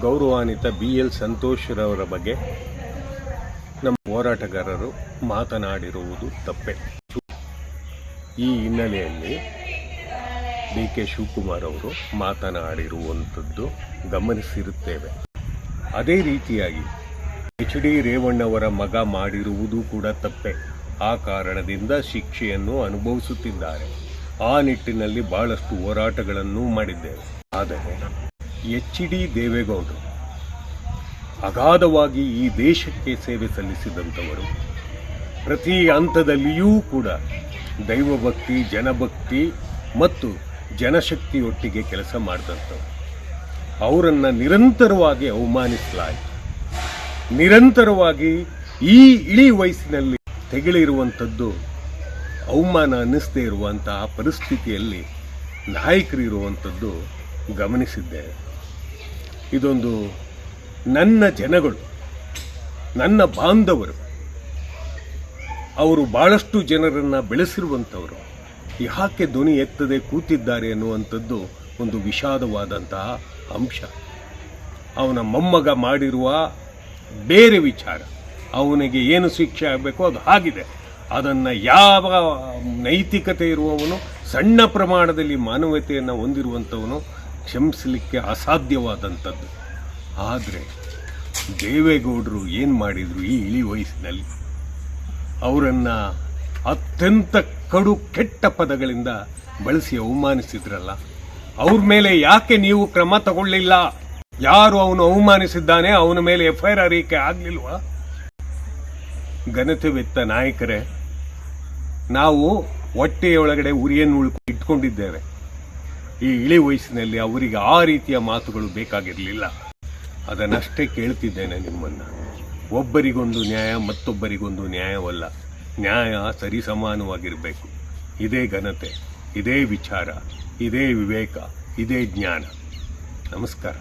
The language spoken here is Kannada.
ಗೌರವಾನ್ವಿತ ಬಿ ಎಲ್ ಸಂತೋಷ್ರವರ ಬಗ್ಗೆ ನಮ್ಮ ಹೋರಾಟಗಾರರು ಮಾತನಾಡಿರುವುದು ತಪ್ಪೆ. ಈ ಹಿನ್ನೆಲೆಯಲ್ಲಿ ಡಿ ಕೆ ಶಿವಕುಮಾರ್ ಅವರು ಮಾತನಾಡಿರುವಂಥದ್ದು ಗಮನಿಸಿರುತ್ತೇವೆ. ಅದೇ ರೀತಿಯಾಗಿ ಎಚ್ ಡಿ ರೇವಣ್ಣವರ ಮಗ ಮಾಡಿರುವುದು ಕೂಡ ತಪ್ಪೆ. ಆ ಕಾರಣದಿಂದ ಶಿಕ್ಷೆಯನ್ನು ಅನುಭವಿಸುತ್ತಿದ್ದಾರೆ. ಆ ನಿಟ್ಟಿನಲ್ಲಿ ಬಹಳಷ್ಟು ಹೋರಾಟಗಳನ್ನು ಮಾಡಿದ್ದೇವೆ. ಆದರೆ ಎಚ್ ಡಿ ದೇವೇಗೌಡರು. ಅಗಾಧವಾಗಿ ಈ ದೇಶಕ್ಕೆ ಸೇವೆ ಸಲ್ಲಿಸಿದಂಥವರು ಪ್ರತಿ ಹಂತದಲ್ಲಿಯೂ ಕೂಡ ದೈವಭಕ್ತಿ, ಜನಭಕ್ತಿ ಮತ್ತು ಜನಶಕ್ತಿಯೊಟ್ಟಿಗೆ ಕೆಲಸ ಮಾಡಿದಂಥವರು. ಅವರನ್ನು ನಿರಂತರವಾಗಿ ಅವಮಾನಿಸಲಾಯಿತು. ನಿರಂತರವಾಗಿ ಈ ಇಳಿ ವಯಸ್ಸಿನಲ್ಲಿ ತೆಗಳಿರುವಂಥದ್ದು ಅವಮಾನ ಅನ್ನಿಸದೇ ಇರುವಂತಹ ಪರಿಸ್ಥಿತಿಯಲ್ಲಿ ನಾಯಕರಿರುವಂಥದ್ದು ಗಮನಿಸಿದ್ದೇವೆ ಇದೊಂದು ನನ್ನ ಜನಗಳು, ನನ್ನ ಬಾಂಧವರು. ಅವರು ಬಹಳಷ್ಟು ಜನರನ್ನು ಬೆಳೆಸಿರುವಂಥವರು. ಯಾಕೆ ಧ್ವನಿ ಎತ್ತದೆ ಕೂತಿದ್ದಾರೆ ಅನ್ನುವಂಥದ್ದು ಒಂದು ವಿಷಾದವಾದಂತಹ ಅಂಶ. ಅವನ ಮೊಮ್ಮಗ ಮಾಡಿರುವ ಬೇರೆ ವಿಚಾರ. ಅವನಿಗೆ ಏನು ಶಿಕ್ಷೆ ಆಗಬೇಕು ಅದು ಆಗಿದೆ. ಅದನ್ನು ಯಾವ ನೈತಿಕತೆ ಇರುವವನು, ಸಣ್ಣ ಪ್ರಮಾಣದಲ್ಲಿ ಮಾನವತೆಯನ್ನು ಹೊಂದಿರುವಂಥವನು ಕ್ಷಮಿಸಲಿಕ್ಕೆ ಅಸಾಧ್ಯವಾದಂಥದ್ದು. ಆದರೆ ದೇವೇಗೌಡರು ಏನು ಮಾಡಿದರು ಈ ಇಳಿ ವಯಸ್ಸಿನಲ್ಲಿ? ಅವರನ್ನು ಅತ್ಯಂತ ಕಡು ಕೆಟ್ಟ ಪದಗಳಿಂದ ಬಳಸಿ ಅವಮಾನಿಸಿದ್ರಲ್ಲ? ಅವ್ರ ಮೇಲೆ ಯಾಕೆ ನೀವು ಕ್ರಮ ತಗೊಳ್ಳಿಲ್ಲ? ಯಾರು ಅವನು ಅವಮಾನಿಸಿದ್ದಾನೆ? ಅವನ ಮೇಲೆ ಎಫ್ ಐ ಆರ್ ಅರಿಕೆ ಆಗ್ಲಿಲ್ವಾ ಘನತೆವೆತ್ತ ನಾಯಕರೇ, ನಾವು ಹೊಟ್ಟೆಯೊಳಗಡೆ ಉರಿಯನ್ನು ಉಳ್ಕೊ ಇಟ್ಕೊಂಡಿದ್ದೇವೆ. ಈ ಇಳಿ ವಯಸ್ಸಿನಲ್ಲಿ ಅವರಿಗೆ ಆ ರೀತಿಯ ಮಾತುಗಳು ಬೇಕಾಗಿರಲಿಲ್ಲ. ಅದನ್ನಷ್ಟೇ ಕೇಳ್ತಿದ್ದೇನೆ ನಿಮ್ಮನ್ನು. ಒಬ್ಬರಿಗೊಂದು ನ್ಯಾಯ, ಮತ್ತೊಬ್ಬರಿಗೊಂದು ನ್ಯಾಯವಲ್ಲ. ನ್ಯಾಯ ಸರಿಸಮಾನವಾಗಿರಬೇಕು. ಇದೇ ಘನತೆ, ಇದೇ ವಿಚಾರ, ಇದೇ ವಿವೇಕ, ಇದೇ ಜ್ಞಾನ. ನಮಸ್ಕಾರ.